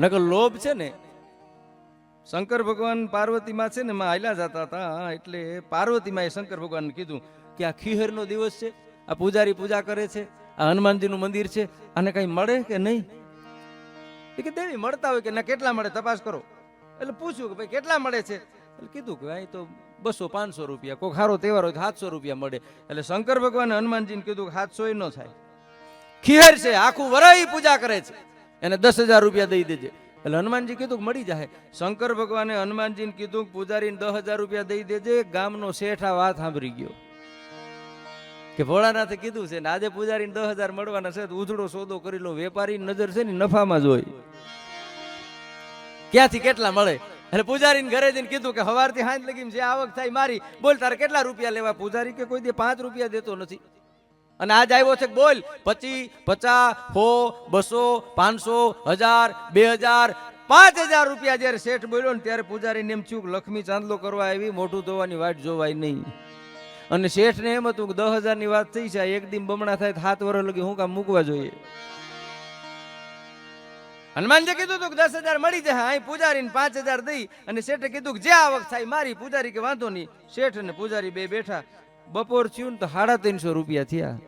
નકર લોભ છે ને, શંકર ભગવાન પાર્વતીમાં છે ને હાલ્યા જતા હતા, એટલે પાર્વતીમાં એ શંકર ભગવાનને કીધું કે આ ખીહરનો દિવસ છે, આ પૂજારી પૂજા કરે છે, આ હનુમાનજીનું મંદિર છે, આને કંઈ મળે કે નહીં? કે દેવી મળતા હોય કે ના, કેટલા મળે તપાસ કરો. એટલે પૂછ્યું કે ભાઈ કેટલા મળે છે? એટલે કીધું કે ભાઈ તો બસો પાંચસો રૂપિયા કોઈ ખારો તહેવાર હોય સાતસો રૂપિયા મળે. એટલે શંકર ભગવાને હનુમાનજીને કીધું કે સાતસો ન થાય. ખીહર છે, આખું વરાઈ પૂજા કરે છે. એને દસ હજાર રૂપિયા દઈ દેજે. એટલે હનુમાનજી કીધું મળી જાય શંકર ભગવાને હનુમાનજીને કીધું પૂજારીને દસ હજાર રૂપિયા દઈ દેજે. ગામનો શેઠ આ વાત સાંભળી ગયો. કે ભોળાનાથે કીધું છે ને, આજે પૂજારીને દસ હજાર મળવાના છે તો ઉધડો સોદો કરી લો. વેપારી નજર છે ને નફામાં જ હોય. ક્યાંથી કેટલા મળે? એટલે પૂજારીને ઘરે જઈને કીધું કે હવારથી હાંજ લગીને જે આવક થાય મારી, બોલ તારે કેટલા રૂપિયા લેવા? પૂજારી કે કોઈ દે પાંચ રૂપિયા દેતો નથી. અને આજ આવ્યો છે બોલ, પચી, પચાસ, સો, બસો, પાંચસો, હજાર, બે હજાર, પાંચ હજાર રૂપિયા જયારે શેઠ બોલ્યો ને ત્યારે પૂજારીને એમ થયું લક્ષ્મી ચાંદલો કરવા આવી મોઢું ધોવાની વાટ જોવાય નહીં. અને શેઠને એમ હતું કે દસ હજારની વાત થઈ છે એક દિન બમણા થાય હાથ વર્ષ લગી હું કામ મૂકવા જોઈએ. હનુમાનજી કીધું હતું કે દસ હજાર મળી જાય અહીં પૂજારીને પાંચ હજાર દઈ. અને શેઠે કીધું કે જે આવક થાય મારી, પૂજારી કે વાંધો નહીં. શેઠ અને પૂજારી બે બેઠા. બપોર થયું ને તો સાડા ત્રણસો રૂપિયા થયા.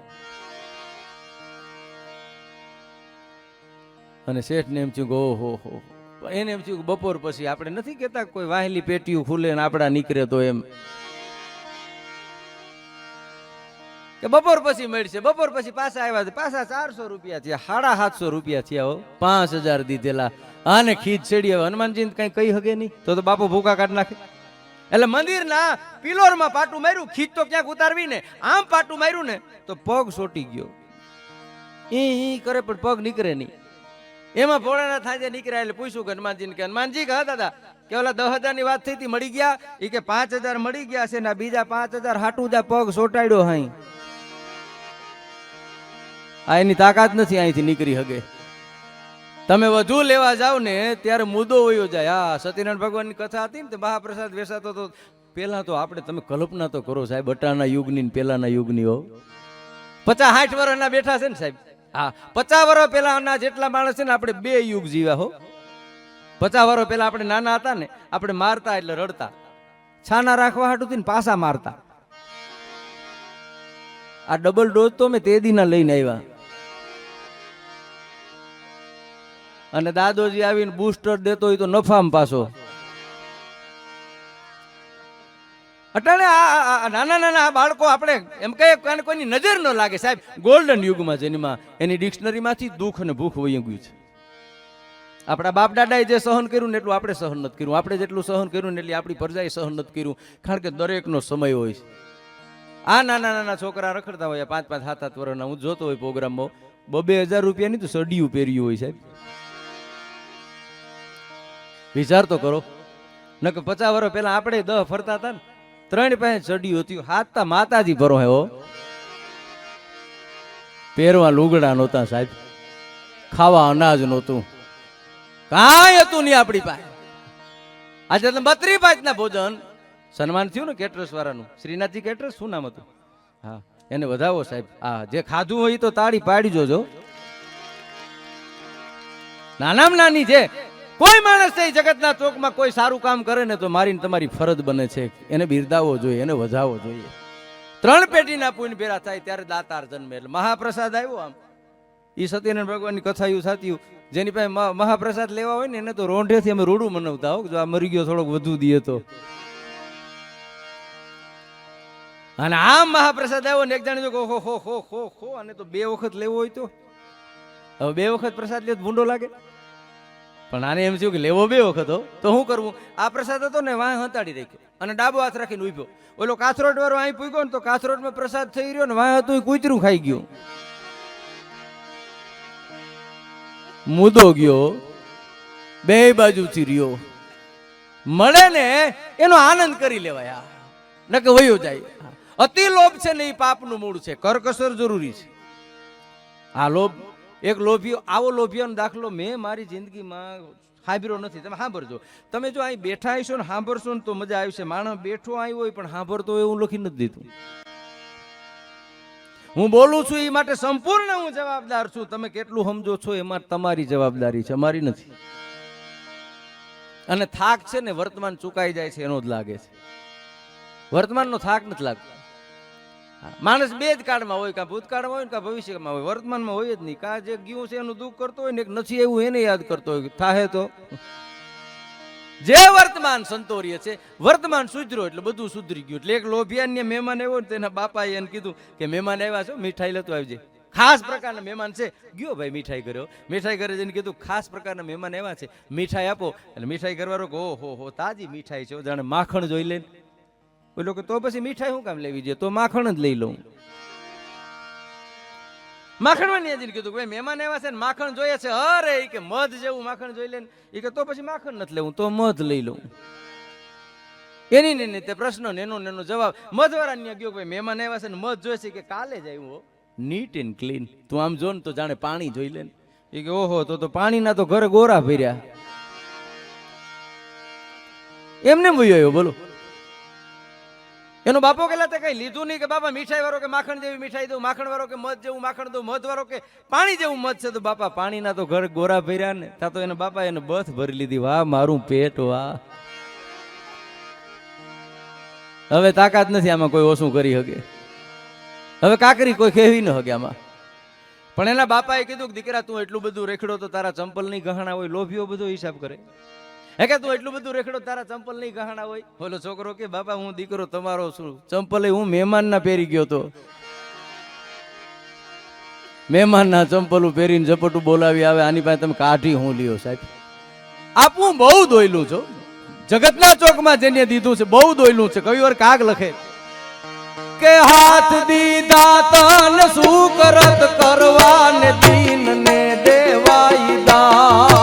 અને શેઠને એમ થયું કે ઓહો, હો એને એમ થયું બપોર પછી આપણે નથી કહેતા કોઈ વાહેલી પેટીયું ખુલે ને આપણા નીકળે તો એમ. કે બપોર પછી મળશે, બપોર પછી પાછા આવ્યા પાછા ચારસો રૂપિયા થયા, સાડા સાતસો રૂપિયા થયા પાંચ હજાર દીધેલા. આને ખીજ ચડી હવે હનુમાનજી કઈ કહી હગે નહીં. તો તો બાપુ ભૂકા કાઢ નાખે. એટલે મંદિરના પિલોરમાં પાટું માર્યું, ખીચ તો ક્યાંક ઉતારવી ને આમ પાટું માર્યું ને, તો પગ સોટી ગયો. ઈ કરે પણ પગ નીકળે નહીં. એમાં ભોળાના થાય નીકળ્યા એટલે પૂછ્યું કે હનુમાનજીને કે, હનુમાનજી કહા દાદા, કે ઓલા દસ હજારની વાત થઈ હતી મળી ગયા? એ કે પાંચ હજાર મળી ગયા છે ને બીજા પાંચ હજાર હાટું જા પગ સોટાડ્યો હાઈ આ એની તાકાત નથી અહીંથી નીકળી હગે. તમે વધુ લેવા જાવ ને ત્યારે મુદ્દો વયો જાય. હા સત્યનારાયણ ભગવાનની કથા હતી ને તે મહાપ્રસાદ વેસાતો તો પહેલાં તો આપણે તમે કલ્પના તો કરો સાહેબ અટાના યુગની પહેલાના યુગની હો. પચાસ સાઠ વર્ષના બેઠા છે ને સાહેબ. હા, પચાસ વર્ષ પહેલાના જેટલા માણસ છે ને આપણે બે યુગ જીવ્યા હો. પચાસ વર્ષ પહેલાં આપણે નાના હતા ને, આપણે મારતા એટલે રડતા. છાના રાખવા હાટું ને પાસા મારતા. આ ડબલ ડોઝ તો મેં તે દીના લઈને આવ્યા. અને દાદોજી આવીને બૂસ્ટર દેતો હોય તો નફામાં પાછો. અટાણે આ- નાના નાના બાળકો આપણે એમ કહીએ કોઈની નજર ન લાગે સાહેબ. ગોલ્ડન યુગમાં જેનીમાં એની ડિક્શનરીમાંથી દુઃખ અને ભૂખ વહી ગયું છે. આપણા બાપ દાદાએ જે સહન કર્યું ને એટલું આપણે સહન નથી કર્યું. આપણે જેટલું સહન કર્યું ને એટલી આપણી પ્રજાએ સહન નથી કર્યું. કારણ કે દરેકનો સમય હોય છે. આ નાના નાના છોકરા રખડતા હોય પાંચ પાંચ, સાત સાત વર્ષના. હું જોતો હોય પ્રોગ્રામમાં. બબે હજાર રૂપિયાની તો સડિયું પહેર્યું હોય સાહેબ. વિચાર તો કરો. નકર પચાસ વર્ષ પહેલા આપણે દહ ફરતા હતા ને, ત્રણ પાસે ચડ્યું હતું હાથતા માતાજી ભરો હે પહેરવા લુગડા નહોતા સાહેબ. ખાવા અનાજ નહોતું. કાંઈ હતું નહીં આપણી પાસે. આજે તો બત્રી પાંચના ભોજન. સન્માન થયું ને કેટરસ વાળાનું. શ્રીનાથજી કેટરસ, શું નામ હતું? હા, એને વધાવો સાહેબ. હા જે ખાધું હોય તો તાળી પાડી જોજો. નાનામાં નાની છે કોઈ માણસ એ જગતના ચોકમાં કોઈ સારું કામ કરે ને તો મારીને તમારી ફરજ બને છે. એને બિરદાવવો જોઈએ, એને વધાવો જોઈએ. ત્રણ પેટીના પુણ્ય ભેરા થાય ત્યારે દાતાર જન્મે એટલે મહાપ્રસાદ આવ્યો આમ. એ સત્યનારાયણ ભગવાનની કથા એવું થતી જેની પાસે મહાપ્રસાદ લેવા હોય ને એને તો રોંઢેથી અમે રોડું મનાવતા હો, જો આ મરી ગયો થોડોક વધુ દઈએ તો અને આમ મહાપ્રસાદ આવ્યો ને એક જાણે જો હો હો હો હો અને તો બે વખત લેવો હોય તો. હવે બે વખત પ્રસાદ લે ભૂંડો લાગે. પણ આને એમ થયું કે લેવો બે વખત તો શું કરવું? આ પ્રસાદ હતો ને, વાહ હંતાડી રાખ્યો અને ડાબો હાથ રાખીને ઉભ્યો. ઓલો કાથરોટ વાળો અહીં પૂગ્યો ને તો કાથરોટમાં પ્રસાદ થઈ રહ્યો ને વાહ હતું કૂતરું ખાઈ ગયું. મુદો ગયો, બે બાજુથી રહ્યો. મળે ને એનો આનંદ કરી લેવાય. ન કે વયો જાય. અતિ લોભ છે ને એ પાપનું મૂળ છે. કરકસર જરૂરી છે. આ લોભ એક લોભીઓ આવો લોભીઓનો દાખલો મેં મારી જિંદગીમાં સાંભળ્યો નથી. તમે સાંભળજો. તમે જો અહીં બેઠા હશો ને સાંભળશો ને તો મજા આવશે માણસ બેઠો આવ્યો હોય પણ સાંભળતો એવું લખી નથી દીધું. હું બોલું છું એ માટે સંપૂર્ણ હું જવાબદાર છું. તમે કેટલું સમજો છો એમાં તમારી જવાબદારી છે. અમારી નથી. અને થાક છે ને વર્તમાન ચૂકાઈ જાય છે એનો જ લાગે છે. વર્તમાનનો થાક નથી લાગતો. માણસ બે જ કાળમાં હોય, કાં ભૂતકાળમાં હોય ને ભવિષ્યમાં હોય. વર્તમાનમાં હોય જ નહીં. કાં જે ગયું છે એનું દુઃખ કરતો હોય ને નથી એવું એને યાદ કરતો હોય થાહે તો. જે વર્તમાન સંતોર્ય છે, વર્તમાન સુધરો એટલે બધું સુધરી ગયું. એટલે એક લોભિયાન્ય મહેમાન આવ્યો ને તેના બાપાએ એને કીધું કે, મહેમાન આવ્યા છો? મીઠાઈ લેતો આવજે. ખાસ પ્રકારના મહેમાન છે. ગયો ભાઈ મીઠાઈ કર્યો. મીઠાઈ કરે જઈને કીધું, ખાસ પ્રકારના મહેમાન એવા છે. મીઠાઈ આપો. એટલે મીઠાઈ કરવાનો ઓહો હો તાજી મીઠાઈ છે જાણે માખણ જોઈ લે ઓલો કે તો પછી મીઠાઈ શું કામ લેવી જોઈએ તો માખણ જ લઈ લઉં. માખણમાં નહીં કીધું ભાઈ, મહેમાન એવા છે ને માખણ જોઈએ છે. અરે એ કે મધ જેવું માખણ જોઈ લે એ કે તો પછી માખણ નથી લેવું, તો મધ લઈ લઉં. એની ને તે પ્રશ્ન ને એનો ને એનો જવાબ. મધવાળા ને ગયો ભાઈ, મહેમાન આવ્યા છે ને મધ જોઈએ છે કે કાલે જ આવ્યું નીટ એન્ડ ક્લીન તું આમ જો ને તો જાણે પાણી જોઈ લે એ કે ઓહો, તો તો પાણીના તો ઘરે ગોરા ભર્યા. એમને ભૂયો બોલો. એનો બાપો કેલા તે કઈ લીધું નહીં કે બાપા મીઠાઈ વાળો કે માખણ જેવી મીઠાઈ દઉં માખણ વાળો કે મધ જેવું, માખણ દઉં મધ વાળો કે પાણી જેવું મધ છે, તો બાપા પાણીના તો ઘર ગોરા ભર્યા ને, તા તો એને બાપા એને બથ ભરી લીધી. વાહ, મારું પેટ, વાહ. હવે તાકાત નથી આમાં કોઈ ઓછું કરી શકે હવે કાકરી કોઈ કહેવી ન શકે આમાં. પણ એના બાપાએ કીધું કે, દીકરા, તું એટલું બધું રેખડો તો તારા ચંપલ ગહણા ગહાણા હોય, લોભીઓ બધો હિસાબ કરે. હે કે તું એટલું બધું રેખડો તારા ચંપલ નહીં ગહાણા હોય? બોલો, છોકરો કે, બાપા, હું દીકરો તમારો છું. ચંપલ હું મહેમાનના પહેરી ગયો તો? મહેમાનના ચંપલું પહેરીને ઝપટું બોલાવી આવે, આની પાસે તમે કાઢી હું લ્યો, સાહેબ. આપવું બહુ દોયલું છો. જગતના ચોકમાં જેને દીધું છે, બહુ દોયલું છે. કવિ વાર કાગ લખે? કે હાથ દીધા તન શું કરત કરવા ને દીન ને દેવાઈ દા.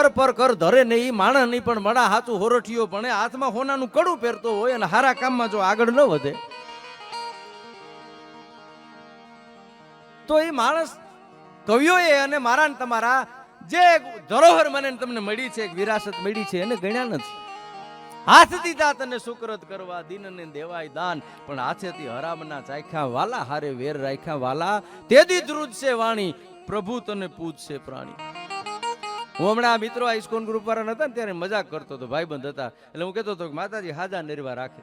કર પર કર, ધરે ને માણસ નહીં, પણ મડા હાથું હોરઠિયો ભણે, હાથમાં હોનાનું કડું પહેરતો હોય અને હારા કામમાં જો આગળ ન વધે. તો એ માણસ કવિઓએ અને મારા ને તમારા જે ધરોહર મને તમને મળી છે વિરાસત મળી છે, એને ગણ્યા નથી. હાથ દીધા તને સુકરત કરવા દીનને દેવાય દાન, પણ હાથેથી હરામના ચાખ્યા, વાલા હારે વેર રાખ્યા, વાલા, તેદી ધ્રુજ છે વાણી પ્રભુ તને પૂજશે પ્રાણી. હું હમણાં મિત્રો આ ઇસ્કોન ગ્રુપ વાળા હતા ને ત્યારે મજાક કરતો હતો, ભાઈબંધ હતા. એટલે હું કહેતો હતો કે માતાજી, હાજા નરવા રાખે.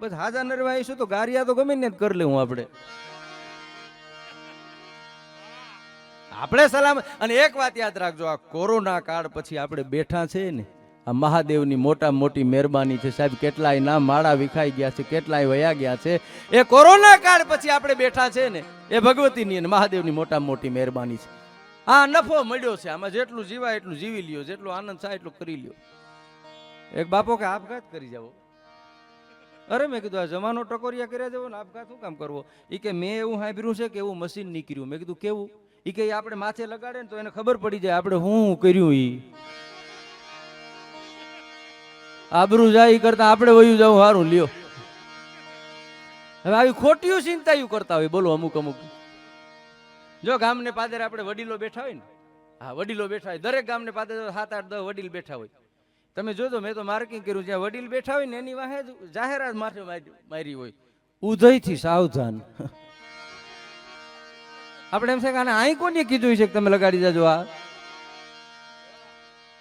બસ હાજા નરવા આવીશું તો ગારિયા તો ગમે ને કરી લેવું આપણે. આપણે સલામ, અને એક વાત યાદ રાખજો, આ કોરોના કાળ પછી આપણે બેઠા છે ને, આ મહાદેવની મોટા મોટી મહેરબાની છે. સાહેબ, કેટલાય ના માળા વિખાઈ ગયા છે, કેટલાય વયા ગયા છે. એ કોરોના કાળ પછી આપણે બેઠા છે ને, એ ભગવતીની અને મહાદેવની મોટા મોટી મહેરબાની છે. આ નફો મળ્યો છે. આમાં જેટલું જીવાય એટલું જીવી લ્યો. જેટલો આનંદ થાય એટલું કરી લ્યો. એક બાપો કે, આપઘાત કરી જાવ અરે, મેં કીધું, આ જમાનો ટકોરિયા કર્યા જવો ને, આપઘાત શું કામ કરવો? એ કે, મેં એવું સાંભળ્યું છે કે એવું મશીન નીકળ્યું. મેં કીધું, કેવું? એ કે આપણે માથે લગાડે ને તો એને ખબર પડી જાય આપણે હું હું કર્યું એ આબરું જાય એ કરતા આપણે વયું જવું સારું લ્યો. હવે આવી ખોટીયું ચિંતાયું કરતા હોય. બોલો, અમુક અમુક. જો ગામને પાદર આપણે વડીલો બેઠા હોય ને, હા, વડીલો બેઠા હોય, દરેક ગામને પાદર સાત, આઠ, દસ વડીલ બેઠા હોય. તમે જોજો, મેં તો માર્કિંગ કર્યું, જ્યાં વડીલ બેઠા હોય ને, એની વાહે જ જાહેરાત માથે મારી હોય. ઉદયથી સાવધાન. આપણે એમ છે કે આને અહીં કોને કીધું છે કે તમે લગાડી દેજો આ?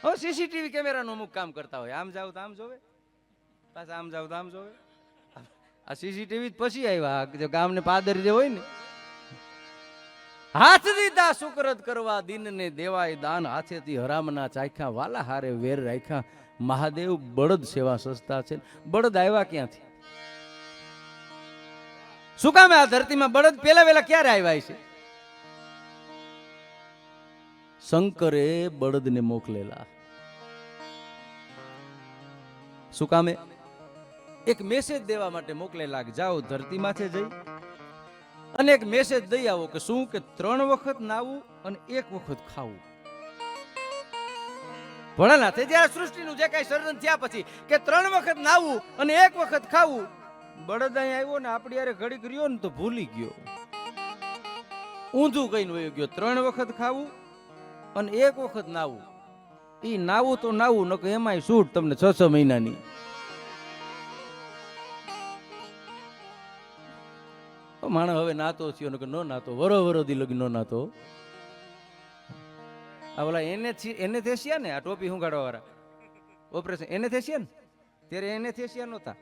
હવે સીસીટીવી કેમેરાનું અમુક કામ કરતા હોય. આમ જાવ તો આમ જોવે. પાછા આમ જાવ તો આમ જોવે. આ સીસીટીવી પછી આવ્યા. ગામને પાદર જે હોય ને હાથ દીધા સુકરત કરવા, દિનને દેવાય દાન, હાથેથી હરામના ચાખ્યા વાલા હારે વેર રાખ્યા. મહાદેવ બળદ સેવા સંસ્થા છે. બળદ આવ્યા ક્યાંથી? શું કામે આ ધરતીમાં બળદ પેલા વેલા ક્યારે આવ્યા છે શંકરે બળદને મોકલેલા. શું કામે એક મેસેજ દેવા માટે મોકલેલા જાઓ ધરતીમાંથી જઈ. અને એક મેસેજ દઈ આવો કે શું કે ત્રણ વખત નાવું અને એક વખત ખાવું. ભોળાનાથે જ્યારે સૃષ્ટિનું જે કઈ સર્જન થયા પછી કે ત્રણ વખત નાવું અને એક વખત ખાવું બળદ અહીં આવ્યો ને આપણી યારે ઘડીક રહ્યો ને તો ભૂલી ગયો. ઊંધું કહીને વયો ગયો, ત્રણ વખત ખાવું અને એક વખત નાવું. એ નાવું તો નાવું કે એમાંય છૂટ તમને છ છ મહિનાની. માણસ હવે નાતો થયો કે નો નાતો, વરો વરો દી લગી નાતો. આ ઓલા એને એને થેસિયા ને આ ટોપી હુંગાડવા વાળા ઓપરેશન એને થેસિયા ને? ત્યારે એને થેસિયા નહોતા.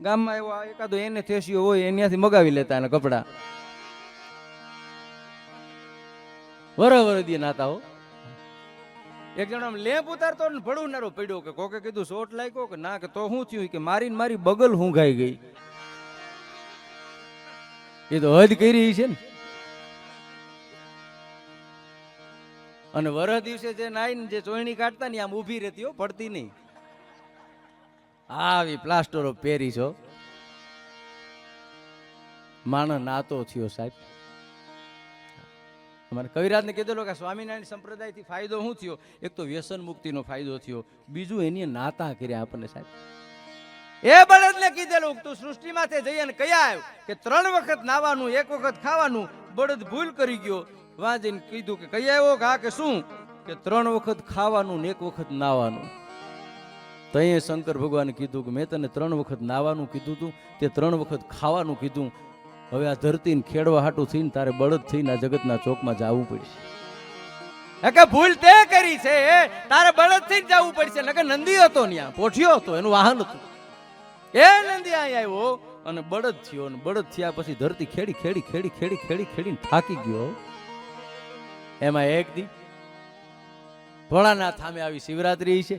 ગામમાં એવો એકાદો એને થેસિયો હોય એનાથી મગાવી લેતા એના કપડા. વરો વરો દી નાતા હો. એક જણો લેમ્પ ઉતારતો ને ભડુનારો પડ્યો કે કોકે કીધું શોટ લાગ્યો કે ના, કે તો શું થયું કે મારીને મારી બગલ હુંઘાઈ ગઈ. એ તો હદ કરી છે ને. અને વરહ દિવસે જે નાઈને જે ચોયણી કાઢતા ને આમ ઊભી રહેતી હો, પડતી નહીં. આવી પ્લાસ્ટરો પહેરી છો. માણસ નાતો થયો સાહેબ. અમારે કવિરાજને કીધેલો કે સ્વામિનારાયણ સંપ્રદાયથી ફાયદો શું થયો? એક તો વ્યસન મુક્તિનો ફાયદો થયો. બીજું એની નાતા કર્યા આપણને સાહેબ. એ બળદને કીધેલું તું સૃષ્ટિમાંથી જઈ અને કયા આવ્યો કે ત્રણ વખત નાવાનું, એક વખત ખાવાનું, બળદ ભૂલ કરી ગયો. વાંચીને કીધું કે કયા આવ્યો કે કે શું? કે ત્રણ વખત ખાવાનું ને એક વખત નાવાનું. તો અહીંયા શંકર ભગવાને કીધું કે મેં તને ત્રણ વખત નાવાનું કીધું તું, તે ત્રણ વખત ખાવાનું કીધું. હવે આ ધરતીને ખેડવા હાટું થઈને તારે બળદ થઈને આ જગતના ચોકમાં જવું પડશે. કે ભૂલ તે કરી છે, તારે બળદ થઈ જવું પડશે. નકર નંદી હતો ત્યાં પોઠિયો હતો, એનું વાહન હતું. એ નંદી, અહીં આવ્યો. અને બળદ થયો, અને બળદ થયા પછી ધરતી ખેડી ખેડી ખેડી ખેડી ખેડી, ખેડીને થાકી ગયો. એમાં એક દી ભોળાનાથ સામે આવી શિવરાત્રી છે.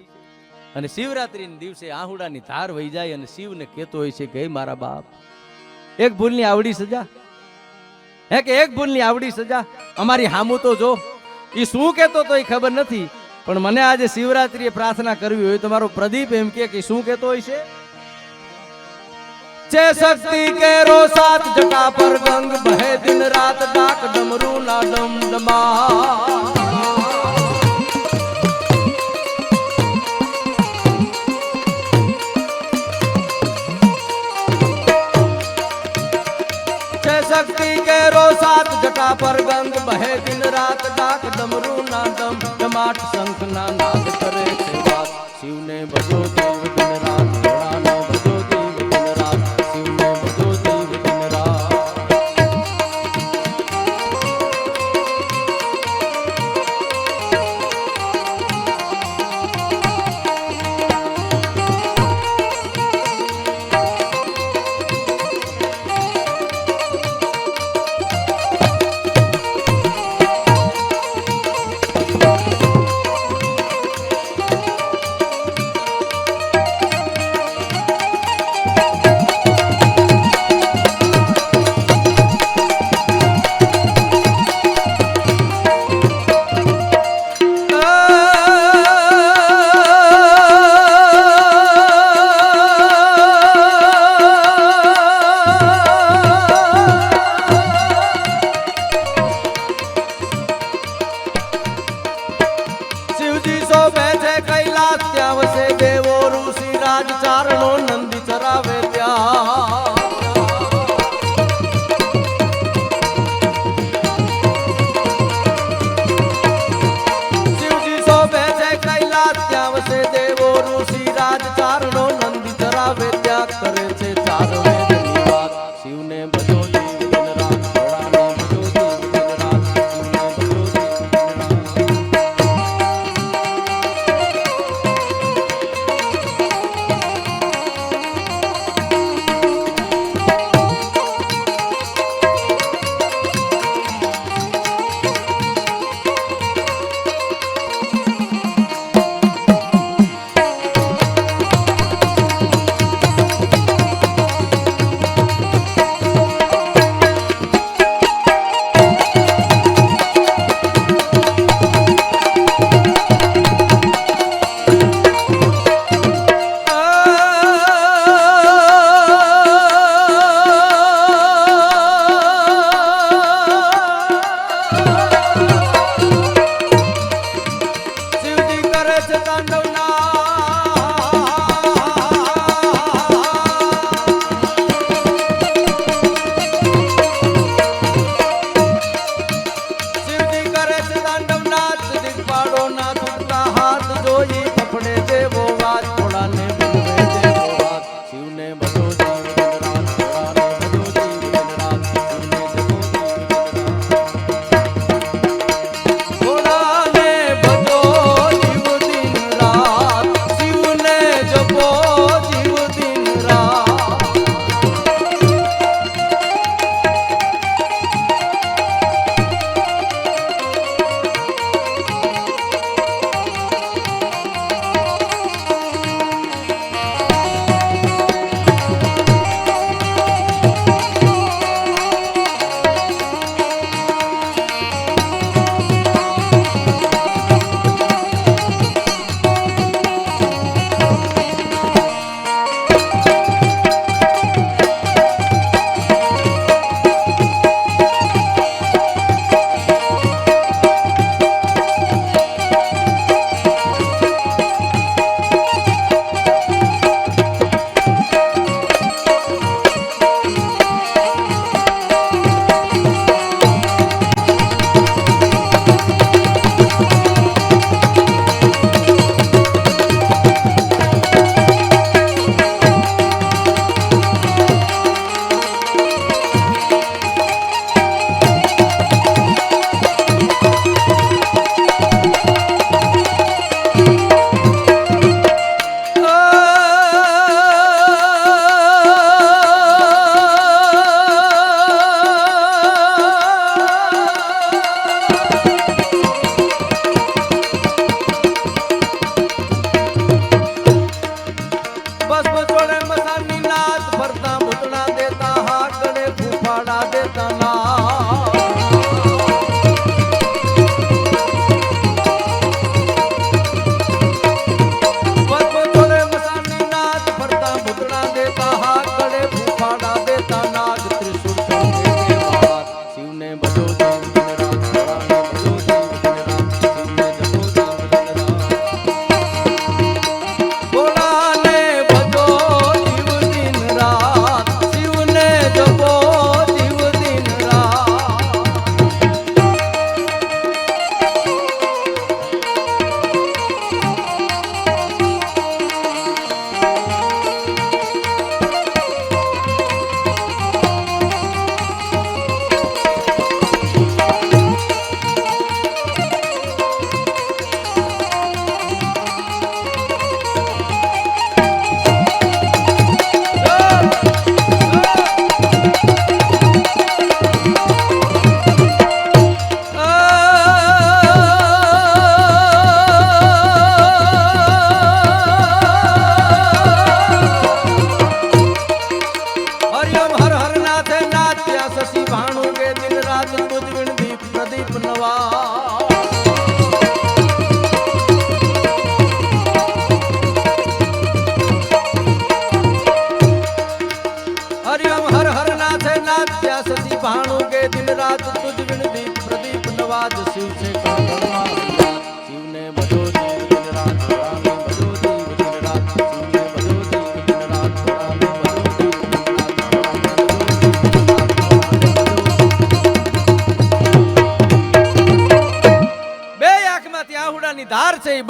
અને શિવરાત્રીના દિવસે આહુડાની ધાર વહી જાય અને શિવને કહેતો હોય છે કે મારા બાપ, એક ભૂલની આવડી સજા. હે કે, એક ભૂલની આવડી સજા. અમારી હામું તો જો એ શું કહેતો તો એ ખબર નથી. પણ મને આજે શિવરાત્રીએ પ્રાર્થના કરવી હોય, તો મારો પ્રદીપ એમ કે, શું કહેતો હોય છે? છે શક્તિ કેરો સાત જટા પર ગંગ બહે દિન રાત ડાક ડમરૂ ના ડમ ડમા શક્તિ કેરો સાત જટા પર ગંગ બહે દિન રાત ડાક ડમરૂ ના ડમ. ડમાટ શંખ ના નાદ કરે છે વાત. શિવને ભજો દેવ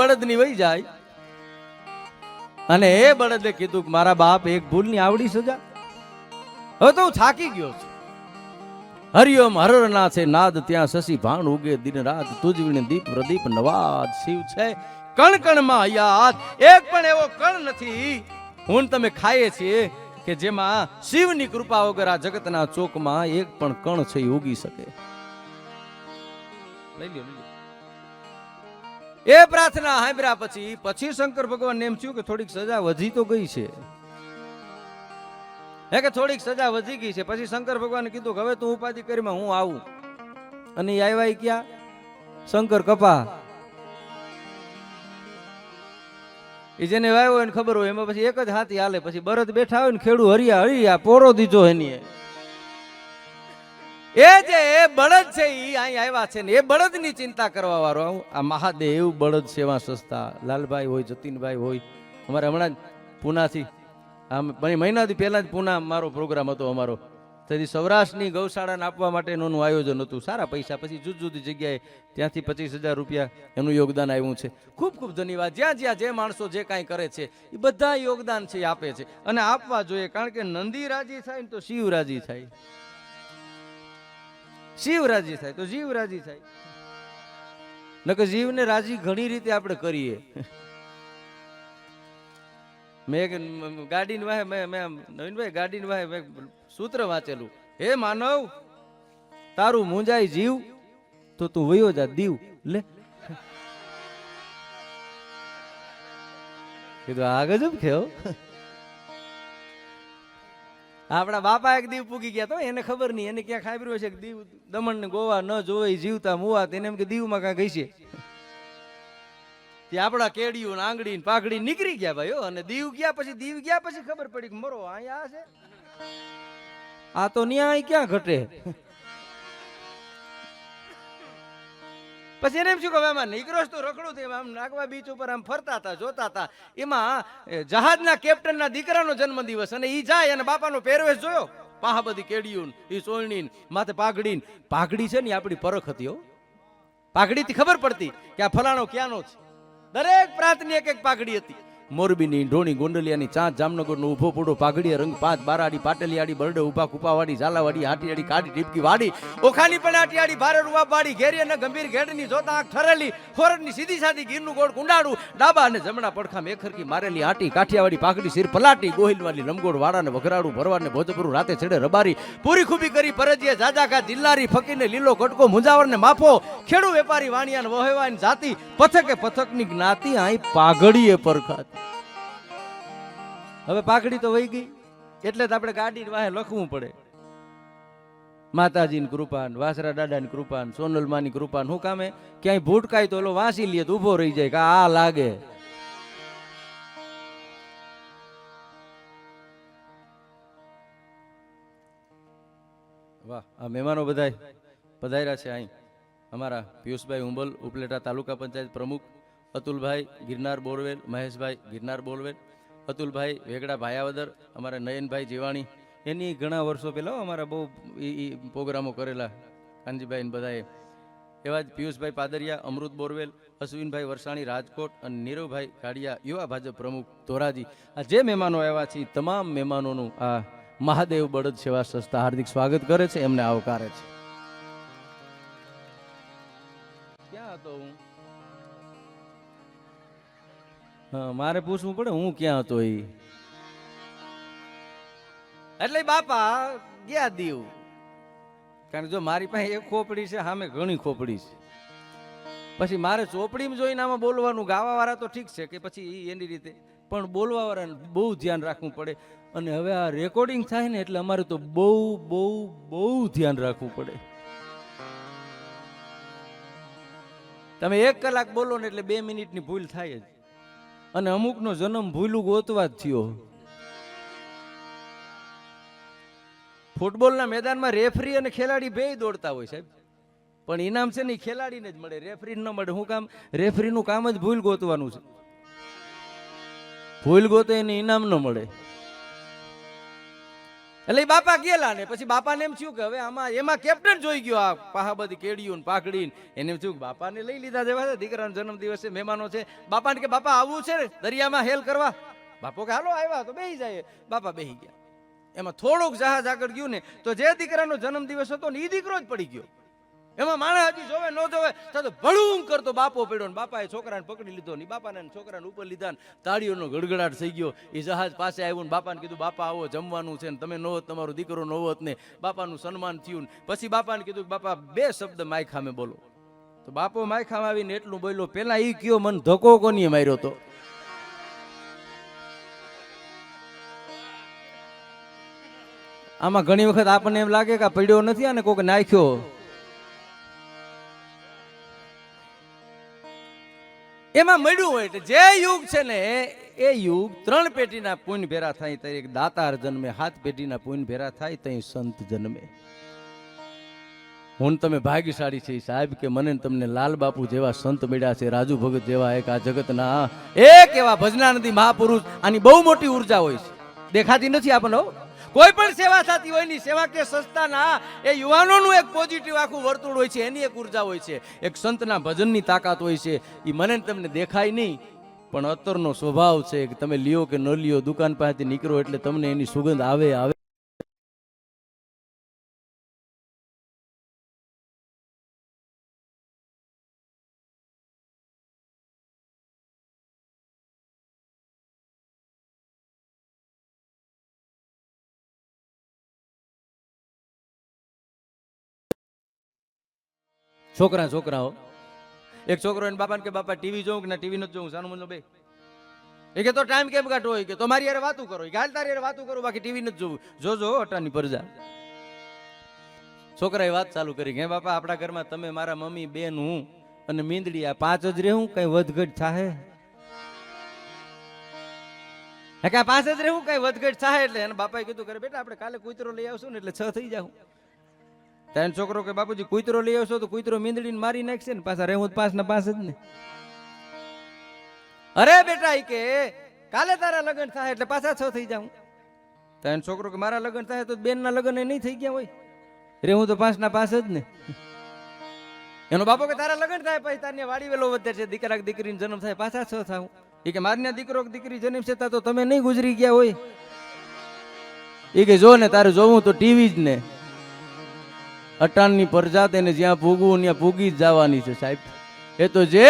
બળદની વહી જાય. અને એ બળદે કીધું કે મારા બાપ એક ભૂલની આવડી સજા. હવે તો હું થાકી ગયો છું. હરિઓમ હરરના છે નાદ ત્યાં શશી ભાણ ઉગે દિન રાત તુજવીને દીપ પ્રદીપ નવાદ શિવ છે. કણ કણમાં યાદ એક પણ એવો કણ નથી. હું તમે ખાઈએ છીએ કે જેમાં શિવની કૃપા વગર આ જગતના ચોકમાં એક પણ કણ છે ઉગી શકે. લઈ લ્યો. એ પ્રાર્થના સાંભળ્યા પછી પછી શંકર ભગવાન એમ થયું કે થોડીક સજા વધી તો ગઈ છે. હે કે થોડીક સજા વધી ગઈ છે. પછી શંકર ભગવાને કીધું હવે તું ઉપાધિ કરીમાં હું આવું. અને આવ્યા ક્યાં? શંકર કપા. એ જેને વાવ્યો એને ખબર હોય, એમાં પછી એક જ હાથી હાલે. પછી બરદ બેઠા હોય ને ખેડૂ હરિયા હરિયા પોરો દીધો એની. એ જે બળદ છે એ અહીં આવ્યા છે ને, એ બળદની ચિંતા કરવા વાળો. આવું, આ મહાદેવ બળદ સેવા સંસ્થા, લાલભાઈ હોય, જતીનભાઈ હોય. અમારે હમણાં જ પૂનાથી, આમ મહિનાથી પહેલા જ પૂના મારો પ્રોગ્રામ હતો અમારો. તેથી સૌરાષ્ટ્રની ગૌશાળાને આપવા માટેનું આયોજન હતું. સારા પૈસા, પછી જુદી જુદી જગ્યાએ ત્યાંથી પચીસ હજાર રૂપિયા એનું યોગદાન આવ્યું છે. ખૂબ ખૂબ ધન્યવાદ. જ્યાં જ્યાં જે માણસો જે કાંઈ કરે છે એ બધા યોગદાન છે આપે છે. અને આપવા જોઈએ, કારણ કે નંદી રાજી થાય ને તો શિવ રાજી થાય. શિવ રાજી થાય, તો જીવ રાજી થાય. નકર જીવને રાજી ઘણી રીતે આપણે કરીએ. મેં એક ગાડીની વાહે મેં મેં નવીનભાઈ ગાડીની વાહે મેં સૂત્ર વાંચેલું. હે માનવ, તારું મુંજાય જીવ, તો તું વયો જા, દીવ, લે. કીધું, આ ગજબ ખેવ આપણા બાપા એક દીવ પૂગી ગયા તો એને ખબર નહીં. એને ક્યાં ખાબર્યું છે કે દીવ દમણ ને ગોવા ન જોવે જીવતા મુવા તેને એમ કે દીવમાં કાંઈ ગઈ છે તે આપણા કેડિયું આંગળી પાઘડી નીકળી ગયા ભાઈ અને દીવ ગયા પછી, દીવ ગયા પછી ખબર પડી કે મરો, અહીંયા છે? આ તો ન્યાય ક્યાં ઘટે? પછી એને એમ શું કહે, આમાં નીકળોશ તો રખડું થયું આમ નાગવા બીચ ઉપર આમ ફરતા હતા, જોતા હતા. એમાં જહાજના કેપ્ટનના દીકરાનો જન્મદિવસ અને એ જાય અને બાપાનો પહેરવેશ જોયો. પાહ બધી કેડિયું એ સોળણી માથે પાઘડી પાઘડી છે ને આપણી પરખ હતી, હો. પાઘડીથી ખબર પડતી કે આ ફલાણો ક્યાંનો છે. દરેક પ્રાંતની એક એક પાઘડી હતી. મોરબીની ઢોણી ગોંડલિયાની ચાંચ જામનગરનો ઊભો પૂડો પાઘડીયા રંગ પાંચ, બારાડી, પાટલિયાડી, બરડે ઊભા કુપાવાડી ઝાલાવાડી હાટીયાડી કાઢી ટીપકી વાડી ઓખાની પણ આટીયાડી ભારે રૂવા પાડી, ઘેરી અને ગંભીર ઘેડની જોતા આંખ ઠરેલી ખોરડની સીધી સાધી ગીરનું ગોળ કુંડાડું ડાબા અને જમણા પડખામાં એકરકી મારેલી આટી કાઠિયાવાડી પાઘડી સિર પલાટી ગોહિલવાડી લંબગોળ વાડાને વઘરાડું ભરવાડને ભોજપરું રાતે છેડે રબારી, પૂરી ખૂબી કરી પરજીએ જાજાકા દિલ્લારી, ફકીરને લીલો કટકો મુંજાવરને માફો ખેડુ વેપારી વાણિયાને વહેવાની જાતિ, પથકે પથકની જ્ઞાતિ આઈ પાઘડીએ પરખાત. હવે પાઘડી તો વહી ગઈ. એટલે તો આપણે ગાડી વાહે લખવું પડે. માતાજીની કૃપાન, વાસરા દાદાની કૃપાન સોનલમાની કૃપાન, હું કામે ક્યાંય ભૂટકાય તો ઓલો વાંસી લે તો ઊભો રહી જાય કે આ લાગે. વાહ, આ મહેમાનો બધાય પધાર્યા છે અહીં. અમારા પિયુષભાઈ ઉંબલ ઉપલેટા તાલુકા પંચાયત પ્રમુખ, અતુલભાઈ ગિરનાર બોરવેલ, મહેશભાઈ ગિરનાર બોરવેલ અતુલભાઈ વેગડા ભાયાવદર, અમારા નયનભાઈ જીવાણી. એની ઘણા વર્ષો પહેલાં અમારા બહુ એ પ્રોગ્રામો કરેલા કાનજીભાઈને બધાએ. એવા જ પિયુષભાઈ પાદરિયા, અમૃત બોરવેલ, અશ્વિનભાઈ વરસાણી રાજકોટ અને નીરવભાઈ કાડિયા યુવા ભાજપ પ્રમુખ ધોરાજી. આ જે મહેમાનો આવ્યા છે તમામ મહેમાનોનું આ મહાદેવ બળદ સેવા સંસ્થા હાર્દિક સ્વાગત કરે છે, એમને આવકારે છે. મારે પૂછવું પડે, હું ક્યાં હતો એ એટલે બાપા, ગયા દીવ. કારણ જો મારી પાસે એક ખોપડી છે, સામે ઘણી ખોપડી છે. પછી મારે ચોપડીમાં જોઈને આમાં બોલવાનું ગાવા વાળા તો ઠીક છે કે પછી એની રીતે. પણ બોલવા વાળાને બહુ ધ્યાન રાખવું પડે. અને હવે આ રેકોર્ડિંગ થાય ને, એટલે અમારે તો બહુ બહુ બહુ ધ્યાન રાખવું પડે. તમે એક કલાક બોલો ને, એટલે બે મિનિટની ભૂલ થાય જ. અને અમુકનો જન્મ ભૂલું ગોતવા જ થયો. ફૂટબોલના મેદાનમાં રેફરી અને ખેલાડી બે દોડતા હોય સાહેબ. પણ ઇનામ છે ને ખેલાડીને જ મળે, રેફરી ન મળે. શું કામ, રેફરીનું કામ જ ભૂલ ગોતવાનું છે. ભૂલ ગોતે એને ઇનામ ન મળે. એટલે બાપા ગયેલા ને, પછી બાપાને એમ થયું કે હવે આમાં, એમાં કેપ્ટન જોઈ ગયો આ પાહાબધી કેડિયું ને પાકડી એને એમ થયું બાપાને લઈ લીધા જેવા છે દીકરાનો જન્મદિવસ છે મહેમાનો છે. બાપાને કે, બાપા આવવું છે ને, દરિયામાં હેલ કરવા? બાપો કે, હાલો, આવ્યા તો બેહી જાય. બાપા બેહી ગયા. એમાં થોડુંક જહાજ આગળ ગયું ને, તો જે દીકરાનો જન્મદિવસ હતો ને એ દીકરો જ પડી ગયો. એમાં માણસ હજી જોવે, ન જોવે, તો ભળું કરતો બાપો પડ્યો ને બાપાએ છોકરાને પકડી લીધો ને બાપાને છોકરાને ઉપર લીધા ને તાળીઓનો ગડગડાટ થઈ ગયો. એ જહાજ પાસે આવ્યું ને બાપાને કીધું, બાપા, આવો જમવાનું છે ને તમે ન હોત, તમારો દીકરો ન હોત ને બાપાનું સન્માન થયું ને. પછી બાપાને કીધું બાપા, બે શબ્દ માયખામે બોલો. તો બાપો માયખામાં આવીને એટલું બોલ્યો, પેલા એ કયો, મને ધક્કો કોની માર્યો તો? આમાં ઘણી વખત આપણને એમ લાગે કે પડ્યો નથી અને કોઈક નાખ્યો. એમાં મળ્યું હોય એટલે જે યુગ છે ને, એ યુગ ત્રણ પેટીના પુણ્ય ભેરા થાય તો એક દાતાર જન્મે, હાથ પેટીના પુણ્ય ભેરા થાય તો સંત જન્મે હું તમે ભાગ્યશાળી છે સાહેબ કે મને તમને લાલ બાપુ જેવા સંત મળ્યા છે, રાજુ ભગત જેવા એક આ જગતના એક એવા ભજનાનંદી મહાપુરુષ, આની બહુ મોટી ઊર્જા હોય છે દેખાતી નથી આપણને. કોઈ પણ સેવા થતી હોયની સેવા કે સંસ્થાના, એ યુવાનોનું એક પોઝિટિવ આખું વર્તુળ હોય છે, એની એક ઊર્જા હોય છે. એક સંતના ભજનની તાકાત હોય છે. એ મને તમને દેખાય નહીં, પણ અત્તરનો સ્વભાવ છે કે તમે લ્યો કે ન લ્યો, દુકાન પાસેથી નીકળો એટલે તમને એની સુગંધ આવે આવે. છોકરા, છોકરાઓ. એક છોકરો એને બાપાને કે બાપા, ટીવી જોઉં કે ના? ટીવી નથી જોઉં. સાનું બે. એ કે, તો ટાઈમ કેમ કાઢો હોય કે, તો મારી યાર વાતું કરો. ગાલ તારી યાર વાતું કરો, બાકી ટીવી નથી જોવું જોજો, અટાની પરજા. છોકરાએ વાત ચાલુ કરી કે બાપા, આપણા ઘરમાં તમે મારા મમ્મી, બેન, હું અને મીંદડી આ પાંચ જ રહેવું, કઈ વધઘટ થાય કે પાંચ જ રહેવું, કઈ વધઘટ થાય એટલે એને બાપાએ કીધું કરે બેટા, આપણે કાલે કૂતરો લઈ આવશું ને, એટલે છ થઈ જાવ ત્યાં છોકરો કે બાપુજી, કૂતરો લઈ આવશો તો કૂતરો મીંદડીને મારી નાખશે ને, પાછા રહેવું પાસ ના પાંચ જ ને. અરે બેટા કે, કાલે તારા લગ્ન થાય એટલે પાછા છ થઈ જાઉં. ત્યાં છોકરો કે મારા લગ્ન થાય તો બેન ના લગ્ન નહીં થઈ ગયા હોય. રહેવું તો પાંચ ના પાંચ જ ને. એનો બાપો કે તારા લગ્ન થાય પછી તારી વાડી વેલો વધે છે દીકરા દીકરીનો જન્મ થાય, પાછા છ થાવું એ કે મારી દીકરો દીકરી જન્મ છે તો તમે નહીં ગુજરી ગયા હોય. એ કે જો ને તારે જોવું તો ટીવી જ ને. અટાણની પ્રજા તેને જ્યાં પૂગવું ત્યાં પૂગી જ જવાની છે સાહેબ. એ તો જે